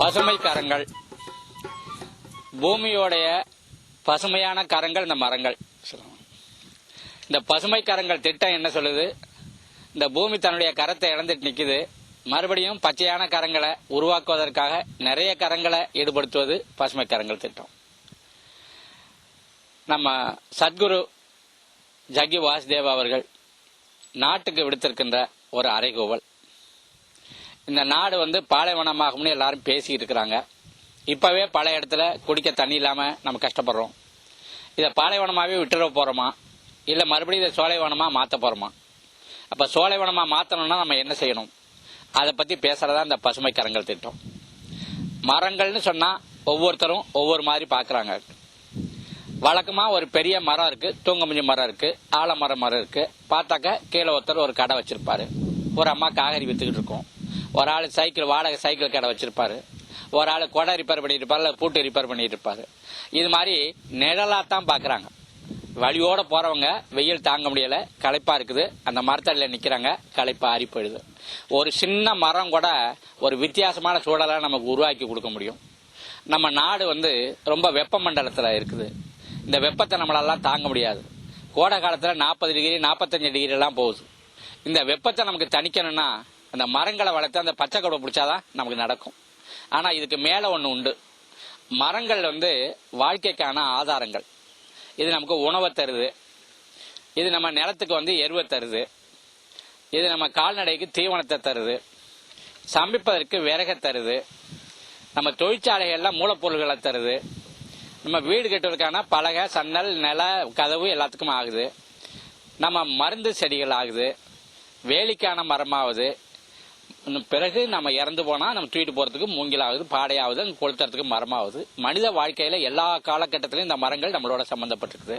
பசுமை கரங்கள் பூமியோடைய பசுமையான கரங்கள் இந்த மரங்கள். சொல்லுவாங்க. இந்த பசுமை கரங்கள் திட்டம் என்ன சொல்லுது? இந்த பூமி தன்னுடைய கரத்தை இழந்துட்டு நிற்குது மறுபடியும் பச்சையான கரங்களை உருவாக்குவதற்காக நிறைய கரங்களை ஈடுபடுத்துவது பசுமை கரங்கள் திட்டம். நம்ம சத்குரு ஜக்கி வாசுதேவ் அவர்கள் நாட்டுக்கு விடுத்திருக்கின்ற ஒரு அறைகூவல். இந்த நாடு வந்து பாலைவனமாகும்னு எல்லாரும் பேசிக்கிட்டு இருக்கிறாங்க. இப்பவே பல இடத்துல குடிக்க தண்ணி இல்லாமல் நம்ம கஷ்டப்படுறோம். இதை பாலைவனமாகவே விட்டுற போகிறோமா இல்லை மறுபடியும் இதை சோலைவனமாக மாற்ற போகிறோமா அப்போ சோலைவனமாக மாற்றணும்னா நம்ம என்ன செய்யணும்? அதை பற்றி பேசுகிறதா இந்த பசுமை கரங்கள் திட்டம். மரங்கள்னு சொன்னால் ஒவ்வொருத்தரும் ஒவ்வொரு மாதிரி பார்க்குறாங்க வழக்கமாக ஒரு பெரிய மரம் இருக்குது தூங்கமுஞ்சி மரம் இருக்குது ஆலமரம் மரம் இருக்குது பார்த்தாக்க கீழே ஒருத்தர் ஒரு கடை வச்சுருப்பாரு. ஒரு அம்மா காகரி விற்றுக்கிட்டு இருக்கோம். ஒரு ஆள் சைக்கிள் வாடகை சைக்கிள் கடை வச்சிருப்பாரு. ஒரு ஆள் கொடை ரிப்பேர் பண்ணிட்டு இருப்பாரு இல்ல பூட்டு ரிப்பேர் பண்ணிட்டு இருப்பாரு. இது மாதிரி நிழலாக தான் பாக்குறாங்க. வழியோட போறவங்க வெயில் தாங்க முடியல களைப்பா இருக்குது. அந்த மரத்தடியில நிக்கிறாங்க களைப்பா ஆறி போயிடுது. ஒரு சின்ன மரம் கூட ஒரு வித்தியாசமான சூழலை நமக்கு உருவாக்கி கொடுக்க முடியும். நம்ம நாடு வந்து ரொம்ப வெப்பமண்டலத்தில் இருக்குது. இந்த வெப்பத்தை நம்மளெல்லாம் தாங்க முடியாது. கோடை காலத்துல நாற்பது டிகிரி நாற்பத்தஞ்சு டிகிரி எல்லாம் போகுது. இந்த வெப்பத்தை நமக்கு தணிக்கணும்னா அந்த மரங்களை வளர்த்து அந்த பச்சை கொடை பிடிச்சாதான் நமக்கு நடக்கும். ஆனா இதுக்கு மேல ஒன்று உண்டு. மரங்கள் வந்து வாழ்க்கைக்கான ஆதாரங்கள். இது நமக்கு உணவை தருது. இது நம்ம நிலத்துக்கு வந்து எருவை தருது. இது நம்ம கால்நடைக்கு தீவனத்தை தருது. சமைப்பதற்கு விறகை தருது. நம்ம தொழிற்சாலைகள்லாம் மூலப்பொருள்களை தருது. நம்ம வீடு கட்டுவதற்கான பலகை சன்னல் நில கதவு எல்லாத்துக்கும் ஆகுது. நம்ம மருந்து செடிகள் ஆகுது. வேலிக்கான மரமாகுது பிறகு நம்ம இறந்து போனால் நம்ம தூக்கிட்டு போகிறதுக்கு மூங்கிலாகுது பாடையாகுது அங்கே கொளுத்துறதுக்கு மரமாகுது. மனித வாழ்க்கையில் எல்லா காலகட்டத்திலையும் இந்த மரங்கள் நம்மளோட சம்மந்தப்பட்டிருக்குது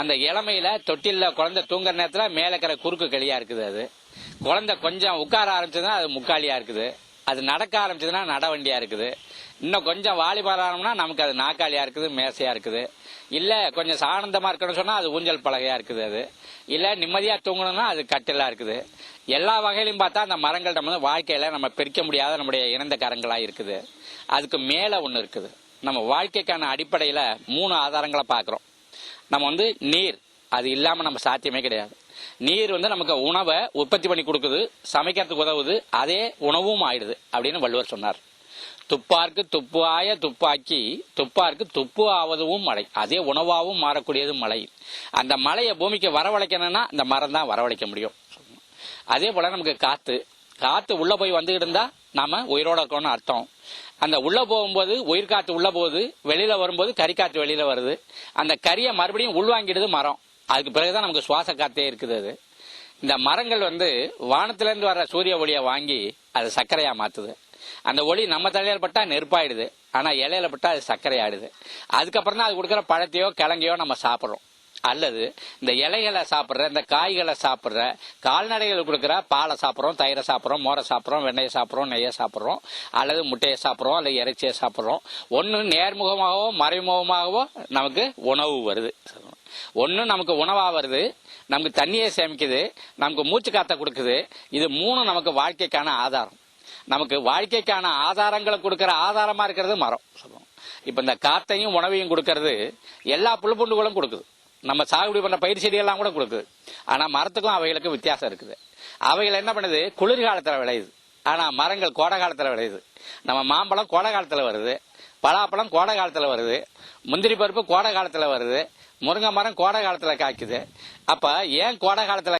அந்த இளமையில தொட்டிலில் குழந்தை தூங்குற நேரத்தில் மேலே இருக்கிற குறுக்கு களியா இருக்குது அது. குழந்தை கொஞ்சம் உட்கார ஆரம்பிச்சதுன்னா அது முக்காலியாக இருக்குது. அது நடக்க ஆரம்பிச்சதுன்னா நடவண்டியா இருக்குது. இன்னும் கொஞ்சம் வாலிபால் நமக்கு அது நாக்காளியா இருக்குது மேசையா இருக்குது. இல்ல கொஞ்சம் சானந்தமா இருக்கணும்னு சொன்னா அது ஊஞ்சல் பலகையா இருக்குது அது. இல்ல நிம்மதியா தூங்கணும்னா அது கட்டிலா இருக்குது. எல்லா வகையிலும் பார்த்தா அந்த மரங்கள் நம்ம வாழ்க்கையில நம்ம பிரிக்க முடியாத நம்முடைய இணைந்த கரங்களா இருக்குது. அதுக்கு மேல ஒண்ணு இருக்குது. நம்ம வாழ்க்கைக்கான அடிப்படையில மூணு ஆதாரங்களை பாக்குறோம் நம்ம வந்து நீர். அது இல்லாம நம்ம சாத்தியமே கிடையாது. நீர் வந்து நமக்கு உணவை உற்பத்தி பண்ணி கொடுக்குது சமைக்கிறதுக்கு உதவுது அதே உணவும் ஆயிடுது அப்படின்னு வள்ளுவர் சொன்னார். துப்பார்க்கு துப்பாய துப்பாக்கி துப்பார்க்கு துப்பு ஆவதும் மழை. அதே உணவாகவும் மாறக்கூடியது மழை. அந்த மழையை பூமிக்கு வரவழைக்கணும்னா இந்த மரம் தான் வரவழைக்க முடியும். அதே போல நமக்கு காத்து. காத்து உள்ள போய் வந்துக்கிட்டு இருந்தா நாம உயிரோட இருக்கோம்னு அர்த்தம். அந்த உள்ள போகும்போது உயிர் காத்து உள்ள போகுது வெளியில வரும்போது காற்று வெளியில வருது. அந்த கறியை மறுபடியும் உள்வாங்கிடுது மரம். அதுக்கு பிறகுதான் நமக்கு சுவாச காத்தே இருக்குது அது. இந்த மரங்கள் வந்து வானத்துல வர வர்ற சூரிய ஒளியை வாங்கி அது சர்க்கரையா மாத்துது. அந்த ஒளி நம்ம தலையில் பட்டா நெருப்பாயிடுது. ஆனா இலையில பட்டா அது சர்க்கரையாயிடுது. அதுக்கப்புறம் தான் அது கொடுக்குற பழத்தையோ கிழங்கையோ நம்ம சாப்பிடுறோம். அல்லது இந்த இலைகளை சாப்பிட்ற இந்த காய்களை சாப்பிட்ற கால்நடைகள் கொடுக்குற பாலை சாப்பிட்றோம் தயிரை சாப்பிட்றோம் மோரை சாப்பிட்றோம் வெண்ணெயை சாப்பிட்றோம் நெய்யை சாப்பிட்றோம் அல்லது முட்டையை சாப்பிட்றோம் அல்லது இறைச்சியை சாப்பிட்றோம். ஒன்று நேர்முகமாகவோ மறைமுகமாகவோ நமக்கு உணவு வருது. ஒன்று நமக்கு உணவாக வருது நமக்கு தண்ணியை சேமிக்குது நமக்கு மூச்சு காத்த கொடுக்குது. இது மூணு நமக்கு வாழ்க்கைக்கான ஆதாரம். நமக்கு வாழ்க்கைக்கான ஆதாரங்களை கொடுக்குற ஆதாரமாக இருக்கிறது மரம். சொல்லுவோம் இப்போ இந்த காத்தையும் உணவையும் கொடுக்கறது எல்லா புல்புண்டுகளும் கொடுக்குது. நம்ம சாகுபடி பண்ண பயிர் செடியெல்லாம் கூட கொடுக்குது. ஆனால் மரத்துக்கும் அவைகளுக்கும் வித்தியாசம் இருக்குது. அவைகள் என்ன பண்ணுது? குளிர்காலத்தில் விளையுது. ஆனால் மரங்கள் கோடை காலத்தில் விளையுது. நம்ம மாம்பழம் கோடை காலத்தில் வருது. பலாப்பழம் கோடை காலத்தில் வருது. முந்திரி பருப்பு கோடை காலத்தில் வருது. முருங்கை மரம் கோடை காலத்தில் காய்க்குது. அப்போ ஏன் கோடை காலத்தில்